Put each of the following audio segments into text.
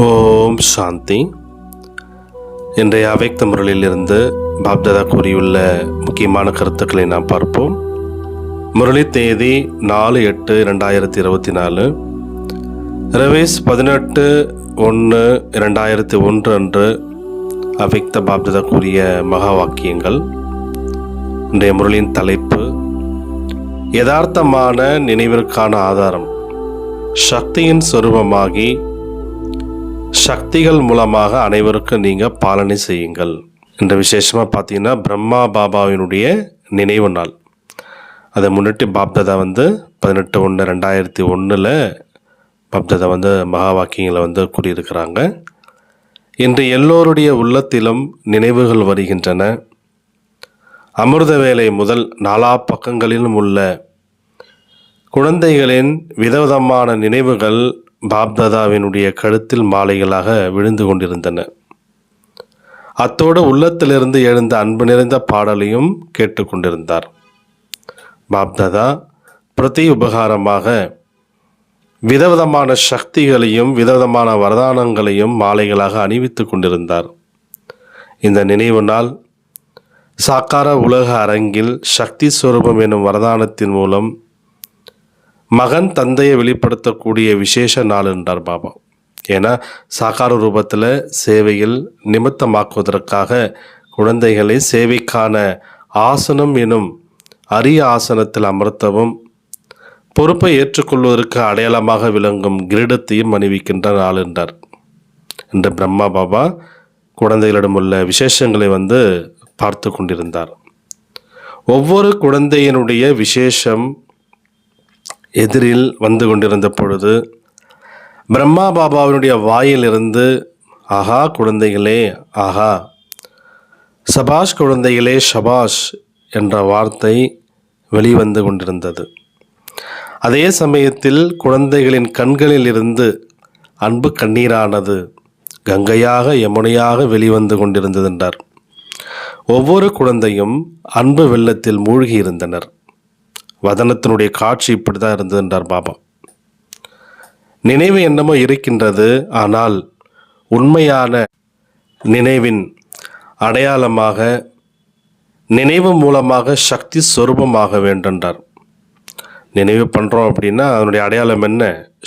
ஓம் சாந்தி. இன்றைய அவைக்த முரளியிலிருந்து பாப்தாதா கூறியுள்ள முக்கியமான கருத்துக்களை நாம் பார்ப்போம். முரளி தேதி நாலு எட்டு ரெண்டாயிரத்தி இருபத்தி நாலு. ரவேஸ் பதினெட்டு ஒன்று இரண்டாயிரத்தி ஒன்று அன்று அவைக்த பாப்தாதா கூறிய மகா வாக்கியங்கள். இன்றைய முரளியின் தலைப்பு யதார்த்தமான நினைவிற்கான ஆதாரம். சக்தியின் சொரூபமாகி சக்திகள் மூலமாக அனைவருக்கும் நீங்கள் பாலனை செய்யுங்கள். இந்த விசேஷமாக பார்த்தீங்கன்னா பிரம்மா பாபாவினுடைய நினைவு நாள். அதை முன்னிட்டு பாப்தாதா வந்து பதினெட்டு ஒன்று ரெண்டாயிரத்தி ஒன்றில் பாப்தாதா வந்து மகா வாக்கியங்களை வந்து கூறியிருக்கிறாங்க. இன்று எல்லோருடைய உள்ளத்திலும் நினைவுகள் வருகின்றன. அமிர்த வேலை முதல் நாலா பக்கங்களிலும் உள்ள குழந்தைகளின் விதவிதமான நினைவுகள் பாப்தாதாவினுடைய கழுத்தில் மாலைகளாக விழுந்து கொண்டிருந்தன. அத்தோடு உள்ளத்திலிருந்து எழுந்த அன்பு நிறைந்த பாடலையும் கேட்டுக்கொண்டிருந்தார் பாப்தாதா பிரதி உபகாரமாக விதவிதமான சக்திகளையும் விதவிதமான வரதானங்களையும் மாலைகளாக அணிவித்து கொண்டிருந்தார். இந்த நினைவு நாள் சாக்கார உலக அரங்கில் சக்தி ஸ்வரூபம் எனும் வரதானத்தின் மூலம் மகன் தந்தையை வெளிப்படுத்தக்கூடிய விசேஷ நாள் என்றார் பாபா. ஏன்னா சாகார ரூபத்தில் சேவையில் நிமித்தமாக்குவதற்காக குழந்தைகளை சேவைக்கான ஆசனம் எனும் அரிய ஆசனத்தில் அமர்த்தவும் பொறுப்பை ஏற்றுக்கொள்வதற்கு அடையாளமாக விளங்கும் கிரீடத்தையும் அணிவிக்கின்ற நாள் என்றார். என்று பிரம்மா பாபா குழந்தைகளிடம் உள்ள விசேஷங்களை வந்து பார்த்து கொண்டிருந்தார். ஒவ்வொரு குழந்தையினுடைய விசேஷம் எதிரில் வந்து கொண்டிருந்த பொழுது பிரம்மா பாபாவினுடைய வாயிலிருந்து ஆஹா குழந்தைகளே ஆஹா சபாஷ் குழந்தைகளே ஷபாஷ் என்ற வார்த்தை வெளிவந்து கொண்டிருந்தது. அதே சமயத்தில் குழந்தைகளின் கண்களில் இருந்து அன்பு கண்ணீரானது கங்கையாக யமுனையாக வெளிவந்து கொண்டிருந்தது என்றார். ஒவ்வொரு குழந்தையும் அன்பு வெள்ளத்தில் மூழ்கி இருந்தனர் வதனத்தினுடைய காட்சி இப்படி தான் இருந்தது என்றார் பாபா. நினைவு என்னமோ இருக்கின்றது ஆனால் உண்மையான நினைவின் அடையாளமாக நினைவு மூலமாக சக்தி சொரூபமாக வேண்டுன்றார் நினைவு பண்ணுறோம் அப்படின்னா அதனுடைய அடையாளம் என்ன?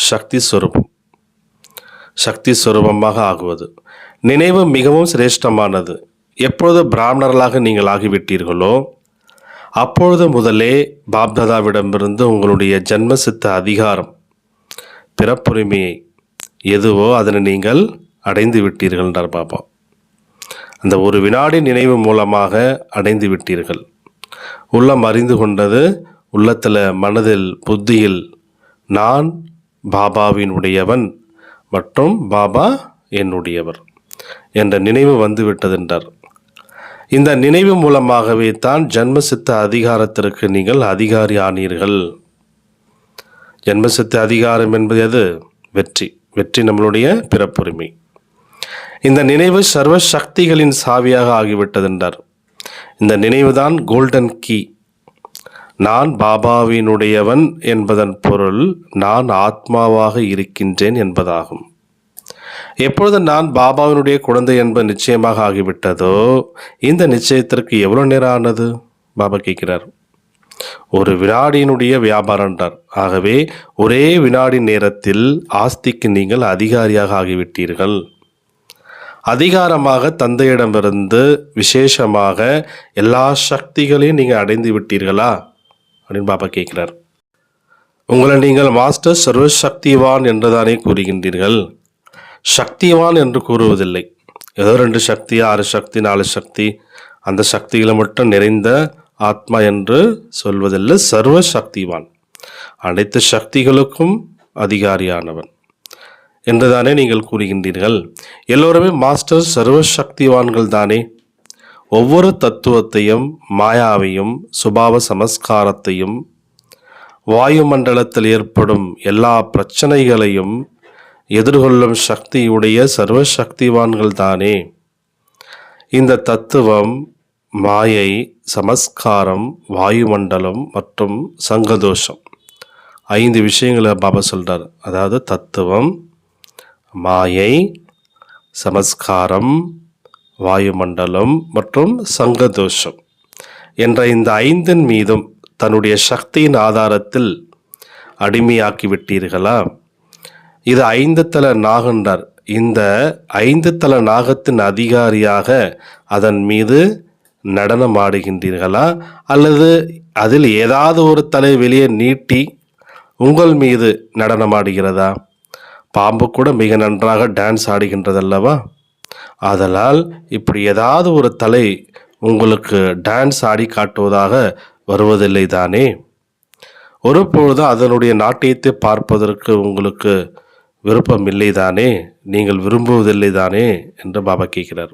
சக்தி சொரூபம். சக்தி சொரூபமாக ஆகுவது. நினைவு மிகவும் சிரேஷ்டமானது. எப்பொழுது பிராமணர்களாக நீங்கள் ஆகிவிட்டீர்களோ அப்பொழுது முதலே பாப்தாதாவிடமிருந்து உங்களுடைய ஜென்மசித்த அதிகாரம் பிறப்புரிமையை எதுவோ அதனை நீங்கள் அடைந்து விட்டீர்கள் என்றார் பாபா அந்த ஒரு வினாடி நினைவு மூலமாக அடைந்து விட்டீர்கள். உள்ளம் அறிந்து கொண்டது உள்ளத்தில் மனதில் புத்தியில் நான் பாபாவினுடையவன் மற்றும் பாபா என்னுடையவர் என்ற நினைவு வந்துவிட்டதென்றார் இந்த நினைவு மூலமாகவே தான் ஜன்மசித்த அதிகாரத்திற்கு நீங்கள் அதிகாரி ஆனீர்கள் ஜென்மசித்த அதிகாரம் என்பது அது வெற்றி. வெற்றி நம்மளுடைய பிறப்புரிமை. இந்த நினைவு சர்வ சக்திகளின் சாவியாக ஆகிவிட்டது என்றார். இந்த நினைவுதான் கோல்டன் கீ நான் பாபாவினுடையவன் என்பதன் பொருள் நான் ஆத்மாவாக இருக்கின்றேன் என்பதாகும். எப்பொழுது நான் பாபாவினுடைய குழந்தை என்பது நிச்சயமாக ஆகிவிட்டதோ இந்த நிச்சயத்திற்கு எவ்வளோ நேரம் ஆனது? பாபா கேட்கிறார். ஒரு வினாடியினுடைய வியாபாரம்ன்றார் ஆகவே ஒரே வினாடி நேரத்தில் ஆஸ்திக்கு நீங்கள் அதிகாரியாக ஆகிவிட்டீர்கள். அதிகாரமாக தந்தையிடமிருந்து விசேஷமாக எல்லா சக்திகளையும் நீங்கள் அடைந்து விட்டீர்களா? அப்படின்னு பாபா கேட்கிறார். உங்களை நீங்கள் மாஸ்டர் சர்வசக்திவான் என்றுதானே கூறுகின்றீர்கள். சக்திவான் என்று கூறுவதில்லை. ஏதோ ரெண்டு சக்தி ஆறு சக்தி நாலு சக்தி அந்த சக்திகளை மட்டும் நிறைந்த ஆத்மா என்று சொல்வதில்லை சர்வ சக்திவான். அனைத்து சக்திகளுக்கும் அதிகாரியானவன் என்றுதானே நீங்கள் கூறுகின்றீர்கள். எல்லோருமே மாஸ்டர் சர்வ சக்திவான்கள் தானே. ஒவ்வொரு தத்துவத்தையும் மாயாவையும் சுபாவ சமஸ்காரத்தையும் வாயுமண்டலத்தில் ஏற்படும் எல்லா பிரச்சனைகளையும் எதிர்கொள்ளும் சக்தியுடைய சர்வ சக்திவான்கள் தானே இந்த தத்துவம் மாயை சமஸ்காரம் வாயுமண்டலம் மற்றும் சங்கதோஷம். ஐந்து விஷயங்களை பாபா சொல்கிறார் அதாவது தத்துவம் மாயை சமஸ்காரம் வாயுமண்டலம் மற்றும் சங்கதோஷம் என்ற இந்த ஐந்தின் மீதும் தன்னுடைய சக்தியின் ஆதாரத்தில் அடிமையாக்கி விட்டீர்களா? இது ஐந்து தல நாகன்றார். இந்த ஐந்து தல நாகத்தின் அதிகாரியாக அதன் மீது நடனம் ஆடுகின்றீர்களா அல்லது அதில் ஏதாவது ஒரு தலை வெளியே நீட்டி உங்கள் மீது நடனமாடுகிறதா? பாம்பு கூட மிக நன்றாக டான்ஸ் ஆடுகின்றதல்லவா? ஆதலால் இப்படி ஏதாவது ஒரு தலை உங்களுக்கு டான்ஸ் ஆடி காட்டுவதாக வருவதில்லை தானே ஒரு அதனுடைய நாட்டியத்தை பார்ப்பதற்கு உங்களுக்கு விருப்பம் இல்லை தானே நீங்கள் விரும்புவதில்லை தானே என்று பாபா கேட்கிறார்.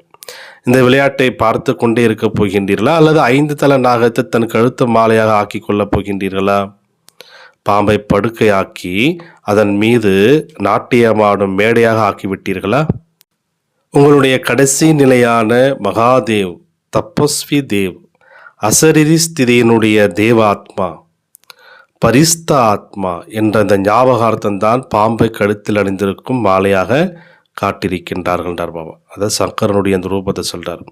இந்த விளையாட்டை பார்த்து கொண்டே இருக்க போகின்றீர்களா? அல்லது ஐந்து தல நாகத்தை தன் கழுத்து மாலையாக ஆக்கி கொள்ளப் போகின்றீர்களா? பாம்பை படுக்கையாக்கி அதன் மீது நாட்டியமாடும் மேடையாக ஆக்கிவிட்டீர்களா? உங்களுடைய கடைசி நிலையான மகாதேவ் தபஸ்வி தேவ் அசரிதி ஸ்திதியினுடைய தேவாத்மா பரிஸ்த ஆத்மா என்ற இந்த ஞாபகார்த்தம் தான் பாம்பை கழுத்தில் அணிந்திருக்கும் மாலையாக காட்டியிருக்கின்றார்கள் பாபா. அதாவது சங்கரனுடைய அந்த ரூபத்தை சொல்கிறார்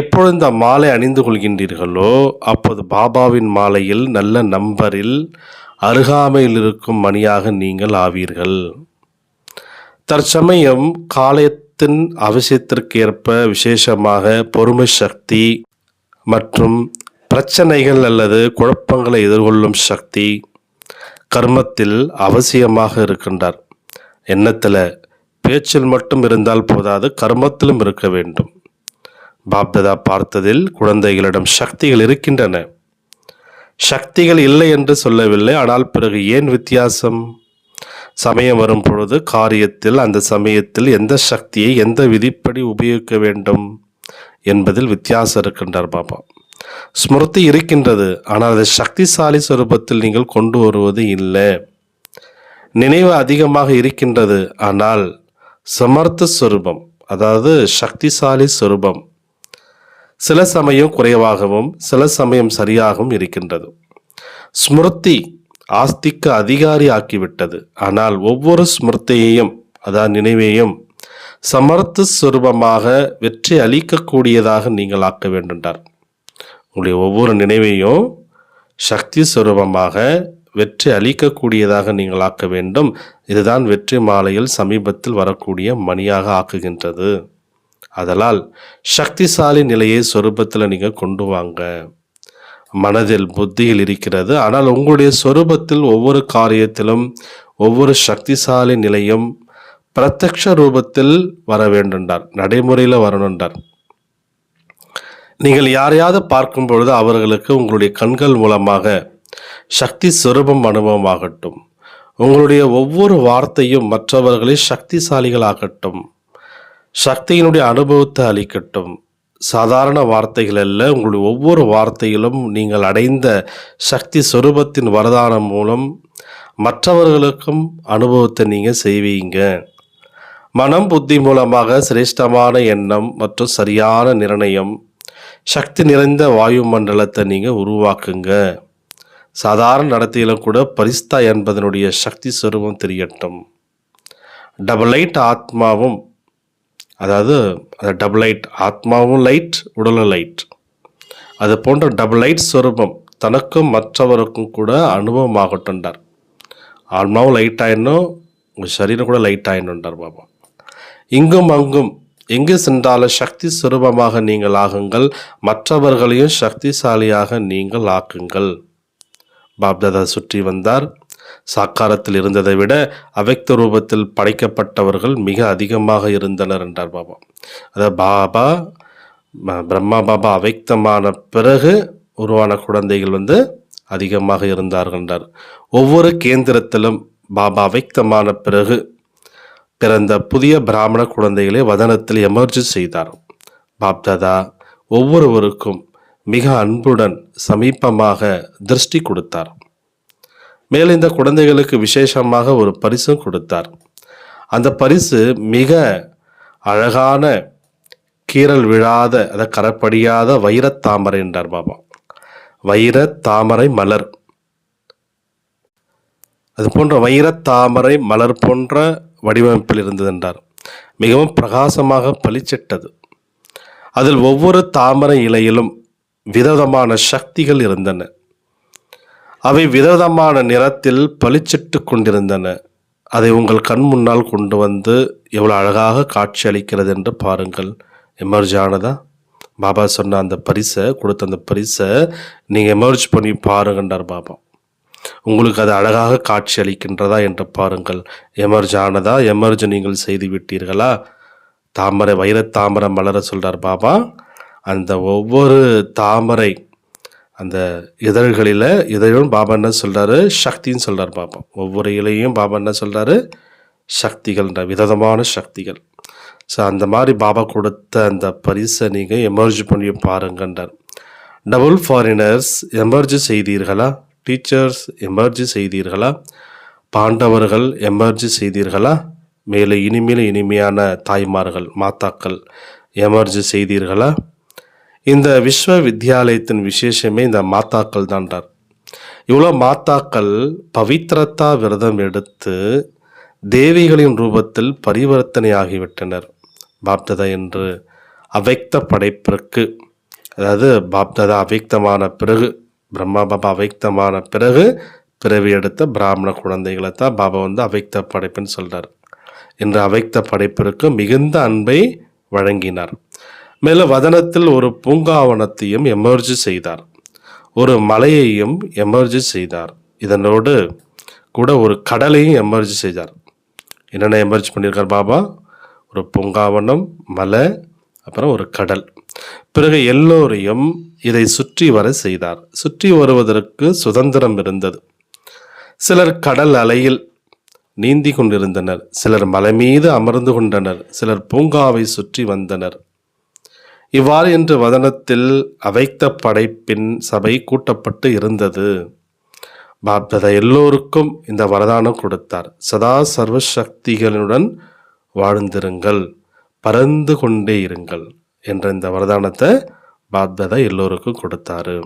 எப்பொழுது இந்த மாலை அணிந்து கொள்கின்றீர்களோ அப்போது பாபாவின் மாலையில் நல்ல நம்பரில் அருகாமையில் இருக்கும் மணியாக நீங்கள் ஆவீர்கள். தற்சமயம் காலத்தின் அவசியத்திற்கேற்ப விசேஷமாக பொறுமை சக்தி மற்றும் பிரச்சனைகள் அல்லது குழப்பங்களை எதிர்கொள்ளும் சக்தி கர்மத்தில் அவசியமாக இருக்கின்றார். எண்ணத்தில் பேச்சில் மட்டும் இருந்தால் போதாது கர்மத்திலும் இருக்க வேண்டும். பாப்ததா பார்த்ததில் குழந்தைகளிடம் சக்திகள் இருக்கின்றன. சக்திகள் இல்லை என்று சொல்லவில்லை ஆனால் பிறகு ஏன் வித்தியாசம்? சமயம் வரும் பொழுது காரியத்தில் அந்த சமயத்தில் எந்த சக்தியை எந்த விதிப்படி உபயோகிக்க வேண்டும் என்பதில் வித்தியாசம் இருக்கின்றார் பாபா. ஸ்மிருதி இருக்கின்றது. ஆனால் அதை சக்திசாலி சொரூபத்தில் நீங்கள் கொண்டு வருவது இல்லை. நினைவு அதிகமாக இருக்கின்றது. ஆனால் சமர்த்த சொரூபம் அதாவது சக்திசாலி சொரூபம் சில சமயம் குறைவாகவும் சில சமயம் சரியாகவும் இருக்கின்றது. ஸ்மிருதி ஆஸ்திக்கு அதிகாரி ஆக்கிவிட்டது. ஆனால் ஒவ்வொரு ஸ்மிருதியையும் அதாவது நினைவையும் சமர்த்த சுரூபமாக வெற்றி அளிக்கக்கூடியதாக நீங்கள் ஆக்க வேண்டுண்டார் உங்களுடைய ஒவ்வொரு நினைவையும் சக்தி சுரூபமாக வெற்றி அளிக்கக்கூடியதாக நீங்கள் ஆக்க வேண்டும். இதுதான் வெற்றி மாலையில் சமீபத்தில் வரக்கூடிய மணியாக ஆக்குகின்றது. அதனால் சக்திசாலி நிலையை சொரூபத்தில் நீங்கள் கொண்டு வாங்க. மனதில் புத்தியில் இருக்கிறது. ஆனால் உங்களுடைய சொரூபத்தில் ஒவ்வொரு காரியத்திலும் ஒவ்வொரு சக்திசாலி நிலையும் பிரத்யக்ஷ ரூபத்தில் வர வேண்டுண்டார் நடைமுறையில் வரணுண்டார் நீங்கள் யாரையாவது பார்க்கும் பொழுது அவர்களுக்கு உங்களுடைய கண்கள் மூலமாக சக்தி சுரூபம் அனுபவமாகட்டும். உங்களுடைய ஒவ்வொரு வார்த்தையும் மற்றவர்களை சக்திசாலிகளாகட்டும். சக்தியினுடைய அனுபவத்தை அளிக்கட்டும். சாதாரண வார்த்தைகள் அல்ல உங்களுடைய ஒவ்வொரு வார்த்தையிலும் நீங்கள் அடைந்த சக்தி சொரூபத்தின் வரதானம் மூலம் மற்றவர்களுக்கும் அனுபவத்தை நீங்கள் செய்வீங்க. மனம் புத்தி மூலமாக சிரேஷ்டமான எண்ணம் மற்றும் சரியான நிர்ணயம் சக்தி நிறைந்த வாயு மண்டலத்தை நீங்கள் உருவாக்குங்க. சாதாரண நடத்தையிலும் கூட பரிஸ்தா என்பதனுடைய சக்தி சுரூபம் தெரியட்டும். டபுள் லைட் ஆத்மாவும் அதாவது அந்த டபுள் லைட் ஆத்மாவும் லைட் உடலும் லைட் அது போன்ற டபுள் லைட் சொரூபம் தனக்கும் மற்றவருக்கும் கூட அனுபவம் ஆகட்டும்டார் ஆத்மாவும் லைட் ஆயிடணும் உங்கள் சரீரம் கூட லைட் ஆயிடணுன்றார் பாபா. இங்கும் அங்கும் எங்கு சென்றாலும் சக்தி சுரூபமாக நீங்கள் ஆகுங்கள். மற்றவர்களையும் சக்திசாலியாக நீங்கள் ஆக்குங்கள். பாப்தாதா சுற்றி வந்தார். சாக்காரத்தில் இருந்ததை விட அவைக்த ரூபத்தில் படைக்கப்பட்டவர்கள் மிக அதிகமாக இருந்தனர் என்றார் பாபா. அதாவது பாபா பிரம்மா பாபா அவைக்தமான பிறகு உருவான குழந்தைகள் வந்து அதிகமாக இருந்தார்கள் என்றார். ஒவ்வொரு கேந்திரத்திலும் பாபா அவைக்தமான பிறகு பிறந்த புதிய பிராமண குழந்தைகளை வதனத்தில் எமர்ஜி செய்தார். பாப்தாதா ஒவ்வொருவருக்கும் மிக அன்புடன் சமீபமாக திருஷ்டி கொடுத்தார். மேலும் இந்த குழந்தைகளுக்கு விசேஷமாக ஒரு பரிசும் கொடுத்தார். அந்த பரிசு மிக அழகான கீறல் விழாத அதை கரப்படியாத வைரத் தாமரை என்றார் பாபா. வைரத் தாமரை மலர். அது போன்ற வைரத் தாமரை மலர் போன்ற வடிவமைப்பில் இருந்தது என்றார் மிகவும் பிரகாசமாக பளிச்சிட்டது. அதில் ஒவ்வொரு தாமரை இலையிலும் விதவிதமான சக்திகள் இருந்தன. அவை விதவிதமான நிறத்தில் பளிச்சிட்டு கொண்டிருந்தன. அதை உங்கள் கண் முன்னால் கொண்டு வந்து எவ்வளோ அழகாக காட்சி அளிக்கிறது என்று பாருங்கள். எமர்ஜ் ஆனதா? பாபா சொன்ன அந்த பரிசை கொடுத்த அந்த பரிசை நீங்கள் எமர்ஜ் பண்ணி பாருங்கன்றார் பாபா. உங்களுக்கு அது அழகாக காட்சி அளிக்கின்றதா என்று பாருங்கள். எமர்ஜ் ஆனதா? எமர்ஜ் நீங்கள் செய்து விட்டீர்களா? தாமரை வைரத் தாமரை மலர சொல்கிறார் பாபா. அந்த ஒவ்வொரு தாமரை அந்த இதழ்களில் இதழும் பாபா என்ன சொல்கிறாரு சக்தின்னு சொல்கிறார் பாபா. ஒவ்வொரு இலையும் பாபா என்ன சொல்கிறாரு சக்திகள்ன்ற விதமான சக்திகள். ஸோ அந்த மாதிரி பாபா கொடுத்த அந்த பரிசை நீங்கள் எமர்ஜ் பண்ணி பாருங்கன்றார். டபுள் ஃபாரினர்ஸ் எமர்ஜ் செய்தீர்களா? டீச்சர்ஸ் எமர்ஜி செய்தீர்களா? பாண்டவர்கள் எமர்ஜி செய்தீர்களா? மேலே இனிமேல் இனிமையான தாய்மார்கள் மாத்தாக்கள் எமர்ஜி செய்தீர்களா? இந்த விஸ்வ வித்யாலயத்தின் விசேஷமே இந்த மாத்தாக்கள் தான்றார் இவ்வளோ மாத்தாக்கள் பவித்ரதா விரதம் எடுத்து தேவிகளின் ரூபத்தில் பரிவர்த்தனை ஆகிவிட்டனர். பாப்ததா என்று அவைக்த படைப்பிற்கு அதாவது பாப்ததா அவைக்தமான பிறகு பிரம்மா பாபா அவைக்தமான பிறகு பிறவி எடுத்த பிராமண குழந்தைகளை தான் பாபா வந்து அவைக்த படைப்புன்னு சொல்கிறார் என்ற அவைக்த படைப்பிற்கு மிகுந்த அன்பை வழங்கினார். மேலும் வதனத்தில் ஒரு பூங்காவனத்தையும் எமர்ஜி செய்தார். ஒரு மலையையும் எமர்ஜி செய்தார். இதனோடு கூட ஒரு கடலையும் எமர்ஜி செய்தார். என்னென்ன எமர்ஜ் பண்ணியிருக்கார் பாபா? ஒரு பூங்காவனம் மலை அப்புறம் ஒரு கடல். பிறகு எல்லோரையும் இதை சுற்றி வர செய்தார். சுற்றி வருவதற்கு சுதந்திரம் இருந்தது. சிலர் கடல் அலையில் நீந்தி கொண்டிருந்தனர். சிலர் மலை மீது அமர்ந்து கொண்டனர். சிலர் பூங்காவை சுற்றி வந்தனர். இவ்வாறு என்று வதனத்தில் அவைத்த படைப்பின் சபை கூட்டப்பட்டு இருந்தது. பாப்தத எல்லோருக்கும் இந்த வரதானம் கொடுத்தார். சதா சர்வசக்திகளுடன் வாழ்ந்திருங்கள். பறந்து கொண்டே இருங்கள். என்ற இந்த வரதானத்தை பாப்ததா எல்லோருக்கும் கொடுத்தாரு.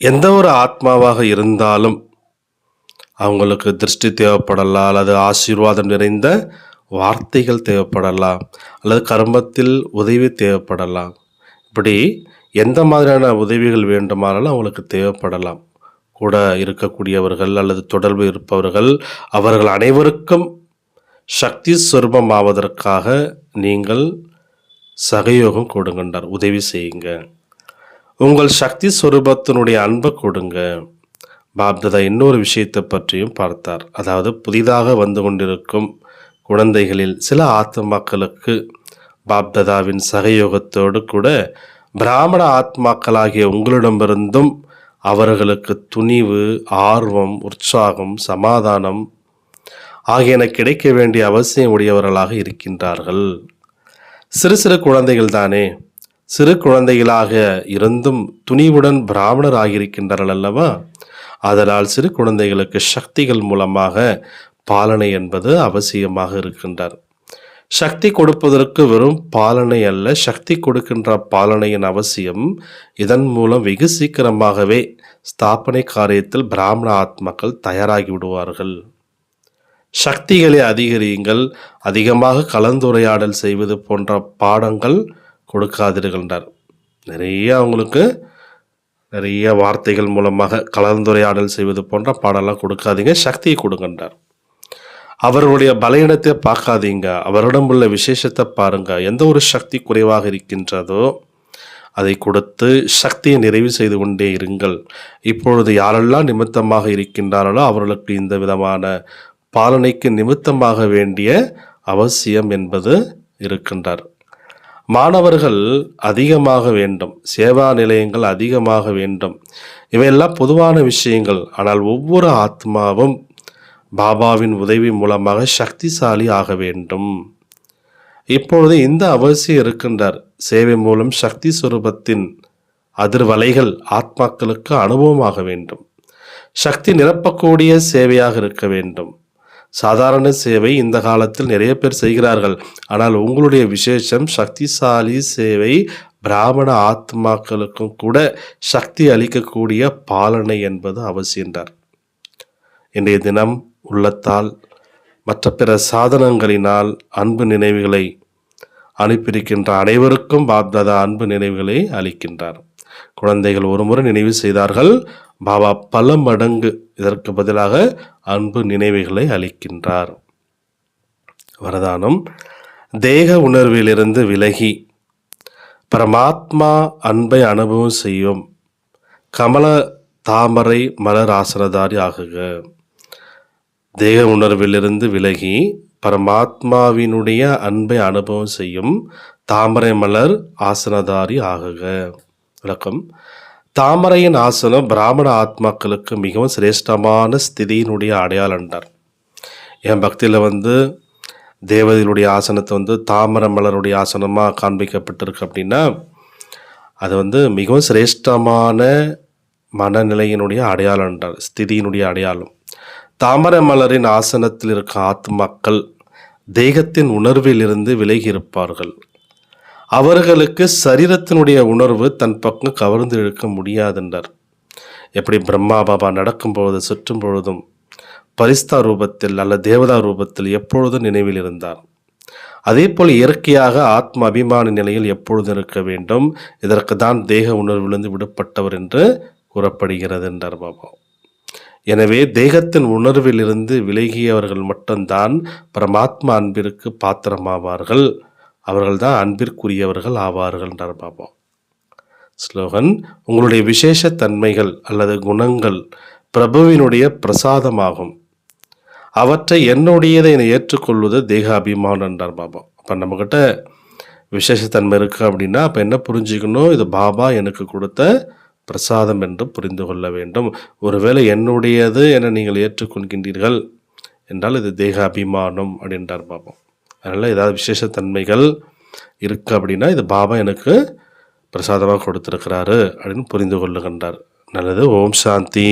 எந்த ஒரு ஆத்மாவாக இருந்தாலும் அவங்களுக்கு திருஷ்டி தேவைப்படலாம் அல்லது ஆசீர்வாதம் நிறைந்த வார்த்தைகள் தேவைப்படலாம் அல்லது கர்மத்தில் உதவி தேவைப்படலாம் இப்படி எந்த மாதிரியான உதவிகள் வேண்டுமானாலும் அவங்களுக்கு தேவைப்படலாம். கூட இருக்கக்கூடியவர்கள் அல்லது தொடர்பு இருப்பவர்கள் அவர்கள் அனைவருக்கும் சக்தி சொரூபம் ஆவதற்காக நீங்கள் சகயோகம் கொடுங்கன்றார் உதவி செய்யுங்க. உங்கள் சக்தி சொரூபத்தினுடைய அன்பை கொடுங்க. பாப்ததா இன்னொரு விஷயத்தை பற்றியும் பார்த்தார். அதாவது புதிதாக வந்து கொண்டிருக்கும் குழந்தைகளில் சில ஆத்மாக்களுக்கு பாப்ததாவின் சகயோகத்தோடு கூட பிராமண ஆத்மாக்களாகிய உங்களிடமிருந்தும் அவர்களுக்கு துணிவு ஆர்வம் உற்சாகம் சமாதானம் ஆகியன கிடைக்க வேண்டிய அவசியம் உடையவர்களாக இருக்கின்றார்கள். சிறு சிறு குழந்தைகள் தானே. சிறு குழந்தைகளாக இருந்தும் துணிவுடன் பிராமணர் ஆகியிருக்கின்றார்கள் அல்லவா? அதனால் சிறு குழந்தைகளுக்கு சக்திகள் மூலமாக பாலனை என்பது அவசியமாக இருக்கின்றார் சக்தி கொடுப்பதற்கு வெறும் பாலனை அல்ல சக்தி கொடுக்கின்ற பாலனையின் அவசியம் இதன் மூலம் வெகு சீக்கிரமாகவே ஸ்தாபனை காரியத்தில் பிராமண ஆத்மாக்கள் தயாராகி விடுவார்கள். சக்திகளை அதிகரியுங்கள். அதிகமாக கலந்துரையாடல் செய்வது போன்ற பாடங்கள் கொடுக்காதீர்கள்ன்றார் நிறைய அவங்களுக்கு நிறைய வார்த்தைகள் மூலமாக கலந்துரையாடல் செய்வது போன்ற பாடலாம் கொடுக்காதீங்க. சக்தியை கொடுங்கன்றார் அவர்களுடைய பலையினத்தை பார்க்காதீங்க. அவரிடம் உள்ள விசேஷத்தை பாருங்க. எந்த ஒரு சக்தி குறைவாக இருக்கின்றதோ அதை கொடுத்து சக்தியை நிறைவு செய்து கொண்டே இருங்கள். இப்பொழுது யாரெல்லாம் நிமித்தமாக இருக்கின்றார்களோ அவர்களுக்கு இந்த விதமான பாலனைக்கு நிமித்தமாக வேண்டிய அவசியம் என்பது இருக்கின்றார். மாணவர்கள் அதிகமாக வேண்டும். சேவா நிலையங்கள் அதிகமாக வேண்டும். இவையெல்லாம் பொதுவான விஷயங்கள். ஆனால் ஒவ்வொரு ஆத்மாவும் பாபாவின் உதவி மூலமாக சக்திசாலி ஆக வேண்டும். இப்பொழுது இந்த அவசியம் இருக்கின்றார். சேவை மூலம் சக்தி சுரூபத்தின் அதிர்வலைகள் ஆத்மாக்களுக்கு அனுபவமாக வேண்டும். சக்தி நிரப்பக்கூடிய சேவையாக இருக்க வேண்டும். சாதாரண சேவை இந்த காலத்தில் நிறைய பேர் செய்கிறார்கள். ஆனால் உங்களுடைய விசேஷம் சக்திசாலி சேவை பிராமண ஆத்மாக்களுக்கும் கூட சக்தி அளிக்கக்கூடிய பாலனை என்பது அவசியன்றார் இன்றைய தினம் உள்ளத்தால் மற்ற பிற சாதனங்களினால் அன்பு நினைவுகளை அனுப்பியிருக்கின்ற அனைவருக்கும் பாப்தாதா அன்பு நினைவுகளை அளிக்கின்றார். குழந்தைகள் ஒருமுறை நினைவு செய்தார்கள் பாபா பல மடங்கு இதற்கு பதிலாக அன்பு நினைவுகளை அளிக்கின்றார். வரதானம் தேக உணர்விலிருந்து விலகி பரமாத்மா அன்பை அனுபவம் செய்யும் கமல தாமரை மலர் ஆசனதாரி ஆகுக. தேக உணர்விலிருந்து விலகி பரமாத்மாவினுடைய அன்பை அனுபவம் செய்யும் தாமரை மலர் ஆசனதாரி ஆகுக. விளக்கம். தாமரையின் ஆசனம் பிராமண ஆத்மாக்களுக்கு மிகவும் சிரேஷ்டமான ஸ்திதியினுடைய அடையாளம் என்றார் என் பக்தியில் வந்து தேவதைகளுடைய ஆசனத்தை வந்து தாமரை மலருடைய ஆசனமாக காண்பிக்கப்பட்டிருக்கு அப்படின்னா அது வந்து மிகவும் சிரேஷ்டமான மனநிலையினுடைய அடையாளன்றார் ஸ்திதியினுடைய அடையாளம். தாமரை மலரின் ஆசனத்தில் இருக்க ஆத்மாக்கள் தேகத்தின் உணர்விலிருந்து விலகி இருப்பார்கள். அவர்களுக்கு சரீரத்தினுடைய உணர்வு தன் பக்கம் கவர்ந்து இழுக்க முடியாதென்றார். எப்படி பிரம்மா பாபா நடக்கும்பொழுது சுற்றும் பொழுதும் பரிஸ்தா ரூபத்தில் அல்ல தேவதா ரூபத்தில் எப்பொழுதும் நினைவில் இருந்தார். அதேபோல் இயற்கையாக ஆத்ம அபிமான நிலையில் எப்பொழுதும் இருக்க வேண்டும்? இதற்கு தான் தேக உணர்விலிருந்து விடுபட்டவர் என்று கூறப்படுகிறது என்றார் பாபா. எனவே தேகத்தின் உணர்விலிருந்து விலகியவர்கள் மட்டும்தான் பரமாத்மா அன்பிற்கு பாத்திரமாவார்கள். அவர்கள்தான் அன்பிற்குரியவர்கள் ஆவார்கள் என்றார் பாபா ஸ்லோகன் உங்களுடைய விசேஷ தன்மைகள் அல்லது குணங்கள் பிரபுவினுடைய பிரசாதமாகும். அவற்றை என்னுடையதை என ஏற்றுக்கொள்வது தேக அபிமானம் என்றார் பாபா அப்போ நம்மக்கிட்ட விசேஷத்தன்மை இருக்குது அப்படின்னா அப்போ என்ன புரிஞ்சுக்கணும்? இது பாபா எனக்கு கொடுத்த பிரசாதம் என்று புரிந்து கொள்ள வேண்டும். ஒருவேளை என்னுடையது என நீங்கள் ஏற்றுக்கொள்கின்றீர்கள் என்றால் இது தேக அபிமானம் அப்படின்றார் பாபா அதனால் ஏதாவது விசேஷத்தன்மைகள் இருக்குது அப்படின்னா இது பாபா எனக்கு பிரசாதமாக கொடுத்துருக்கிறாரு அப்படின்னு புரிந்து கொள்ளுகின்றார். நல்லது ஓம் சாந்தி.